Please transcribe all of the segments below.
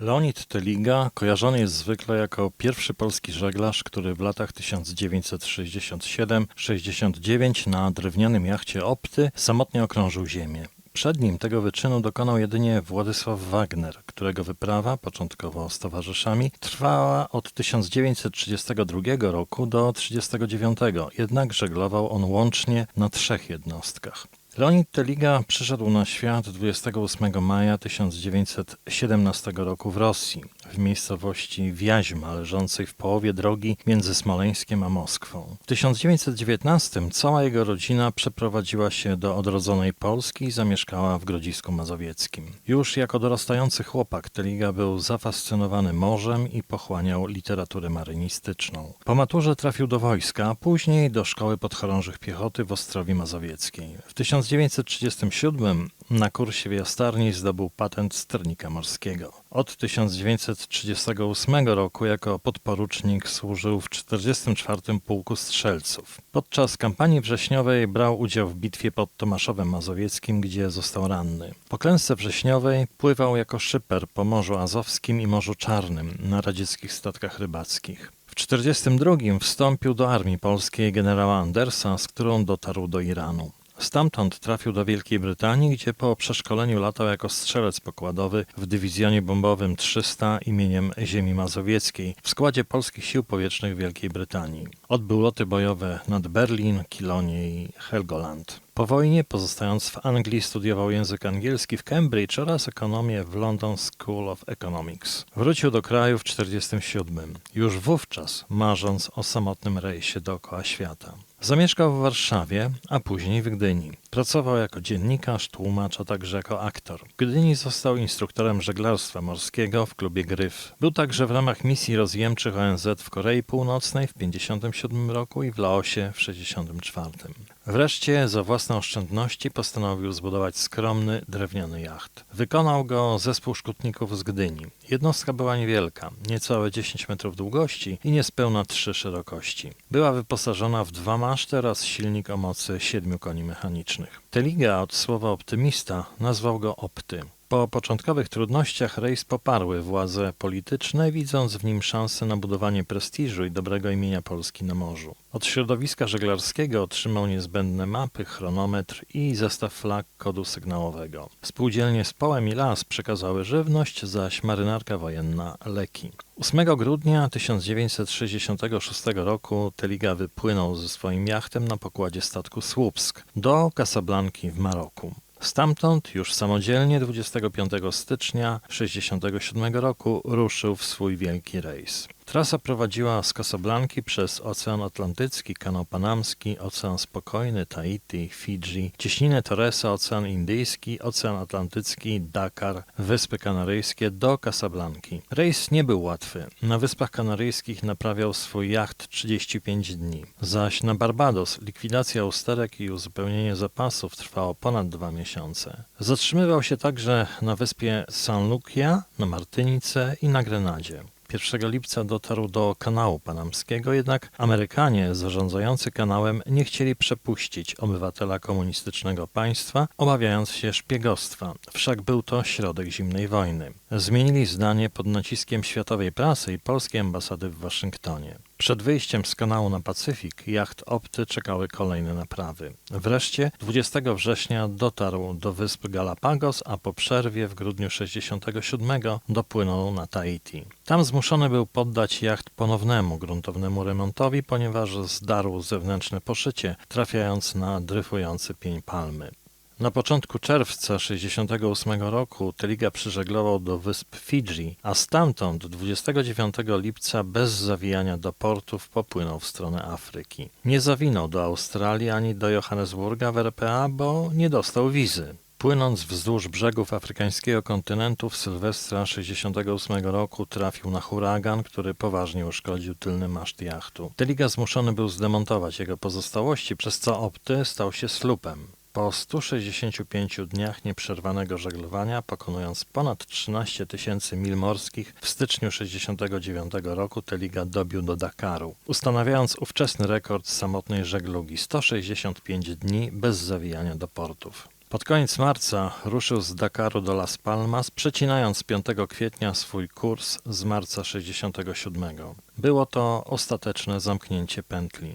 Leonid Teliga kojarzony jest zwykle jako pierwszy polski żeglarz, który w latach 1967-69 na drewnianym jachcie Opty samotnie okrążył ziemię. Przed nim tego wyczynu dokonał jedynie Władysław Wagner, którego wyprawa, początkowo z towarzyszami, trwała od 1932 roku do 1939, jednak żeglował on łącznie na trzech jednostkach. Leonid Teliga przyszedł na świat 28 maja 1917 roku w Rosji, w miejscowości Wiaźma, leżącej w połowie drogi między Smoleńskiem a Moskwą. W 1919 cała jego rodzina przeprowadziła się do odrodzonej Polski i zamieszkała w Grodzisku Mazowieckim. Już jako dorastający chłopak Teliga był zafascynowany morzem i pochłaniał literaturę marynistyczną. Po maturze trafił do wojska, a później do Szkoły Podchorążych Piechoty w Ostrowi Mazowieckiej. W 1937 na kursie w Jastarni zdobył patent sternika morskiego. Od 1938 roku jako podporucznik służył w 44. Pułku Strzelców. Podczas kampanii wrześniowej brał udział w bitwie pod Tomaszowem Mazowieckim, gdzie został ranny. Po klęsce wrześniowej pływał jako szyper po Morzu Azowskim i Morzu Czarnym na radzieckich statkach rybackich. W 1942 wstąpił do armii polskiej generała Andersa, z którą dotarł do Iranu. Stamtąd trafił do Wielkiej Brytanii, gdzie po przeszkoleniu latał jako strzelec pokładowy w dywizjonie bombowym 300 imieniem Ziemi Mazowieckiej w składzie polskich sił powietrznych Wielkiej Brytanii. Odbył loty bojowe nad Berlin, Kilonie i Helgoland. Po wojnie, pozostając w Anglii, studiował język angielski w Cambridge oraz ekonomię w London School of Economics. Wrócił do kraju w 1947, już wówczas marząc o samotnym rejsie dookoła świata. Zamieszkał w Warszawie, a później w Gdyni. Pracował jako dziennikarz, tłumacz, a także jako aktor. W Gdyni został instruktorem żeglarstwa morskiego w klubie Gryf. Był także w ramach misji rozjemczych ONZ w Korei Północnej w 1957 roku i w Laosie w 1964. Wreszcie za własne oszczędności postanowił zbudować skromny, drewniany jacht. Wykonał go zespół szkutników z Gdyni. Jednostka była niewielka, niecałe 10 metrów długości i niespełna 3 szerokości. Była wyposażona w dwa maszty oraz silnik o mocy 7 koni mechanicznych. Teliga od słowa optymista nazwał go Opty. Po początkowych trudnościach rejs poparły władze polityczne, widząc w nim szansę na budowanie prestiżu i dobrego imienia Polski na morzu. Od środowiska żeglarskiego otrzymał niezbędne mapy, chronometr i zestaw flag kodu sygnałowego. Spółdzielnie z Połem i Las przekazały żywność, zaś marynarka wojenna leki. 8 grudnia 1966 roku Teliga wypłynął ze swoim jachtem na pokładzie statku Słupsk do Casablanki w Maroku. Stamtąd już samodzielnie 25 stycznia 1967 roku ruszył w swój wielki rejs. Trasa prowadziła z Casablanki przez Ocean Atlantycki, Kanał Panamski, Ocean Spokojny, Tahiti, Fidżi, Cieśninę Torresa, Ocean Indyjski, Ocean Atlantycki, Dakar, Wyspy Kanaryjskie do Casablanki. Rejs nie był łatwy. Na Wyspach Kanaryjskich naprawiał swój jacht 35 dni, zaś na Barbados likwidacja usterek i uzupełnienie zapasów trwało ponad dwa miesiące. Zatrzymywał się także na wyspie San Lucia, na Martynice i na Grenadzie. 1 lipca dotarł do kanału panamskiego, jednak Amerykanie zarządzający kanałem nie chcieli przepuścić obywatela komunistycznego państwa, obawiając się szpiegostwa, wszak był to środek zimnej wojny. Zmienili zdanie pod naciskiem światowej prasy i polskiej ambasady w Waszyngtonie. Przed wyjściem z kanału na Pacyfik jacht Opty czekały kolejne naprawy. Wreszcie 20 września dotarł do wysp Galapagos, a po przerwie w grudniu 67 dopłynął na Tahiti. Tam zmuszony był poddać jacht ponownemu gruntownemu remontowi, ponieważ zdarł zewnętrzne poszycie, trafiając na dryfujący pień palmy. Na początku czerwca 1968 roku Teliga przyżeglował do wysp Fidżi, a stamtąd 29 lipca bez zawijania do portów popłynął w stronę Afryki. Nie zawinął do Australii ani do Johannesburga w RPA, bo nie dostał wizy. Płynąc wzdłuż brzegów afrykańskiego kontynentu w Sylwestra 68 roku trafił na huragan, który poważnie uszkodził tylny maszt jachtu. Teliga zmuszony był zdemontować jego pozostałości, przez co Opty stał się slupem. Po 165 dniach nieprzerwanego żeglowania, pokonując ponad 13 tysięcy mil morskich, w styczniu 69 roku Teliga dobił do Dakaru, ustanawiając ówczesny rekord samotnej żeglugi 165 dni bez zawijania do portów. Pod koniec marca ruszył z Dakaru do Las Palmas, przecinając 5 kwietnia swój kurs z marca 67. Było to ostateczne zamknięcie pętli.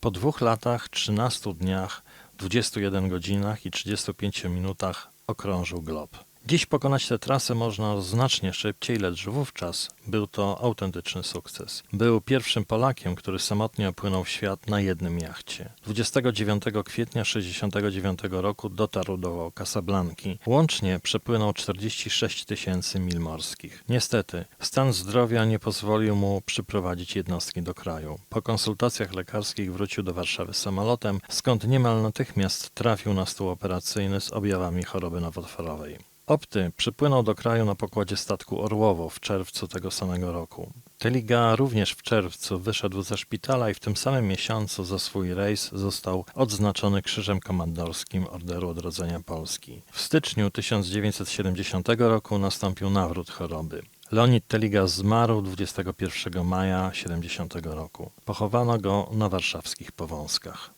Po dwóch latach, 13 dniach, 21 godzinach i 35 minutach okrążył glob. Dziś pokonać tę trasę można znacznie szybciej, lecz wówczas był to autentyczny sukces. Był pierwszym Polakiem, który samotnie opłynął świat na jednym jachcie. 29 kwietnia 1969 roku dotarł do Casablanki. Łącznie przepłynął 46 tysięcy mil morskich. Niestety, stan zdrowia nie pozwolił mu przyprowadzić jednostki do kraju. Po konsultacjach lekarskich wrócił do Warszawy samolotem, skąd niemal natychmiast trafił na stół operacyjny z objawami choroby nowotworowej. Opty przypłynął do kraju na pokładzie statku Orłowo w czerwcu tego samego roku. Teliga również w czerwcu wyszedł ze szpitala i w tym samym miesiącu za swój rejs został odznaczony Krzyżem Komandorskim Orderu Odrodzenia Polski. W styczniu 1970 roku nastąpił nawrót choroby. Leonid Teliga zmarł 21 maja 70 roku. Pochowano go na warszawskich Powązkach.